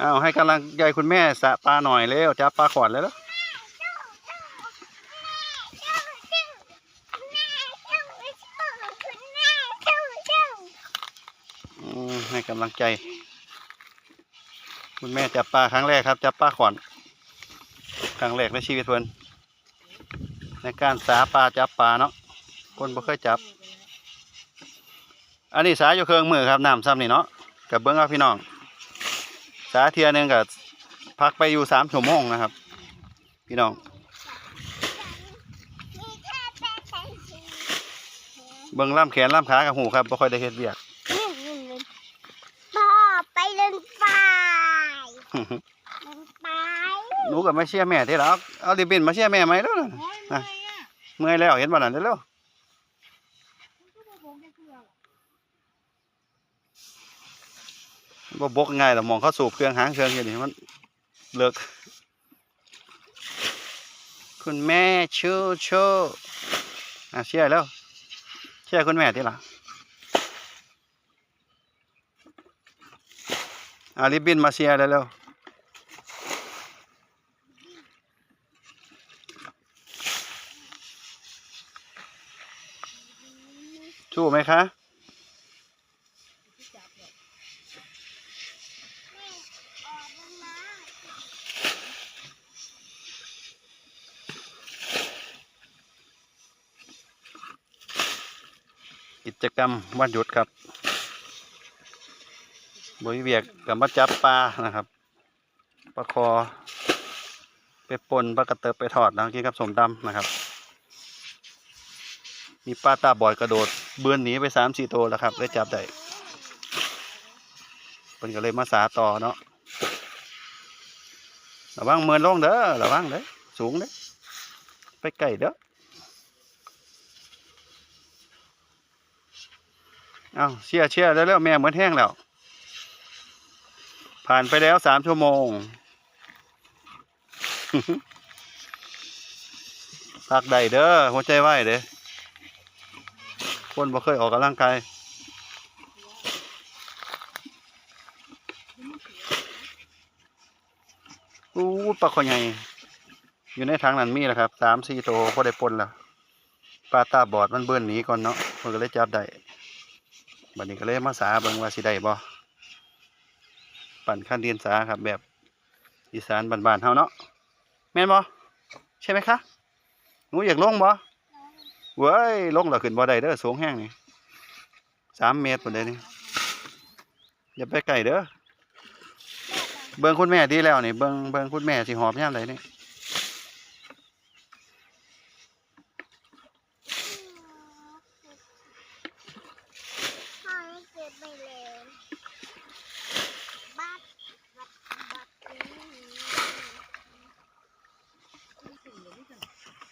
อ้าวให้กำลังใจคุณแม่สะปลาหน่อยเร็วจับปลาขวดแล้วให้กำลังใจ คุณแม่จับปลาครั้งแรกครับ จับปลาขวดครั้งแรกในชีวิตเพิ่นในการสาปลาจับปลาเนาะคนบ่เคยจับ อันนี้สาอยู่เครื่องมือครับน้ำซ้ำนี่เนาะกับเบิ้องเอาพี่น้อง สาเทียหนึงกับพักไปอยู่สามชั่วโมงนะครับ พี่น้องเบิ้งล่ำแขนล่ำขากับหูครับบ่ค่อยได้เฮ็ดเวียกพ่อไปเล่นไฟเล่นไฟหนูกับมาเชียร์แม่ที่แล้วเอาดิบบินมาเชียร์แม่ไหมเด้อโอ้ยเมื่อยอะเมื่อยแล้วเห็นบ่นั่นเร็ว มันก็บ่บอกแกเกลือหรอก ๆบ่บกง่ายแต่มองเขาสูบเครื่องหางเครื่องอยู่นี่มันเลิกคุณแม่ชูชูอะเชียร์แล้วเชียร์คุณแม่ที่ละอาริบินมาเชียร์เร็วชูไหมคะ กิจกรรมวันหยุดครับบริเวียกกับมาจับปลานะครับปลาคอ ไปปนปลากระเติบไปทอดนะกินกับสมดำนะครับ มีปลาตาบอดกระโดด เบือนหนีไปสามสี่ตัวแล้วครับได้จับได้เป็นก็เลยมาสาต่อเนาะระวังเมินลงเด้อระวังเด้อสูงเด้อไปไก่เด้อ เอาเชียร์เชียร์แล้วแล้วแม่เหมือนแห้งแล้ว ผ่านไปแล้วสามชั่วโมงพักใดเด้อหัวใจไหวเด้อคนบ่เคยออกกำลังกายอู้ปลาคอใหญ่อยู่ในทางนั้นมีแหละครับสามสี่ตัวพอได้ปนแล้วปลาตาบอดมันเบิ้นหนีก่อนเนาะมันก็เลยจับได้ บัดนี้ก็เลยมาสาเบิ่งว่าสิได้บ่ปั่นขั้นเรียนสาครับ แบบอีสานบ้านๆเฮาเนาะแม่นบ่ใช่ไหมคะหนูอยากลงบ่เว้ยลงแล้วขึ้นบ่ได้เด้อสูงแห้งนี่สามเมตรพุ่นเด้นี่อย่าไปใกล้เด้อเบิ่งคุณแม่ดีแล้วนี่เบิ่งเบิ่งคุณแม่สิหอบยามใดนี่ พ่อไม่เก็บไปเลยบัดบัดบัดนี้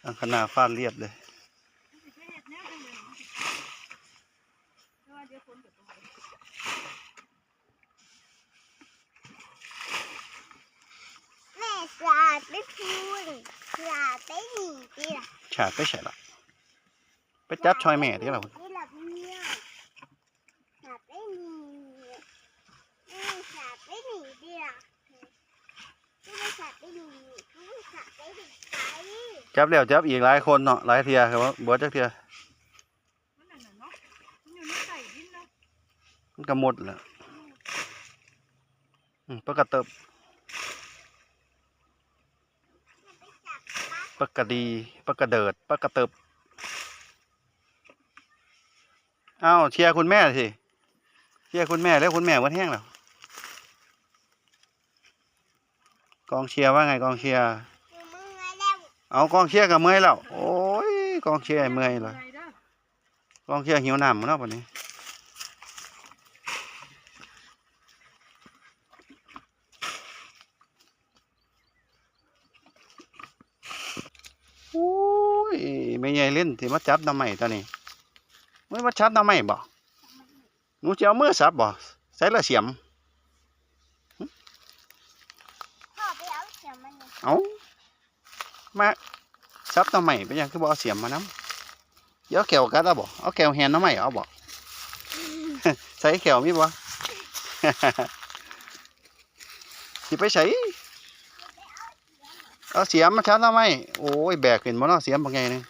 อังคณาฟาดเรียบเลยมันสิแค่เฮ็ดแนวจังเลยมันสิแต่ว่าเดี๋ยวฝนก็ตกแม่สาดไปพูนสาดไปหนีดีล่ะฉาดไปใช่ละไปจับชอยแม่ที่เราดีล่ะเนี่ยสาดไปหนีแม่สาดไปหนีดีล่ะไม่สาดไปหนีไม่สาดไปหนีไป จับแล้วจับอีกหลายคนเนาะหลายเทียครับว่าบ่จักเทียมันนั่นน่ะเนาะมันอยู่ในใต้ดินเนาะมันก็หมดแล้วอืมปลากระเติบปลากระดีปลากระเดิดปลากระเติบเอ้าเชียร์คุณแม่สิเชียร์คุณแม่แล้วคุณแม่วันแห้งแล้วกองเชียร์ว่าไงกองเชียร์ เอากองเชียร์กับเมื่อยแล้ว โอ้ยกองเชียร์เมื่อยเลยใหญ่เด้อกองเชียร์หิวน้ำหมดแล้วปะนี้โอ้ยไม่ใหญ่เล่นที่มาจับน้ำใหม่ตอนนี้ไม่มาจับน้ำใหม่บ่หนูจะเอามือสับบ่ใส่ละเสียมพ่อไปเอาเสียง มาซับน้ำใหม่ไปยังคือบ่เอาเสียมมานำเดี๋ยวแขวกัดเอาบ่เอาแขวแหนน้ำใหม่เอาบ่ใส่แขวมีบ่สิไปใส่เอาเสียมมาชัดแล้วไหมโอ้ยแบกเห็นมาเนาะเสียมบางไงนึงเ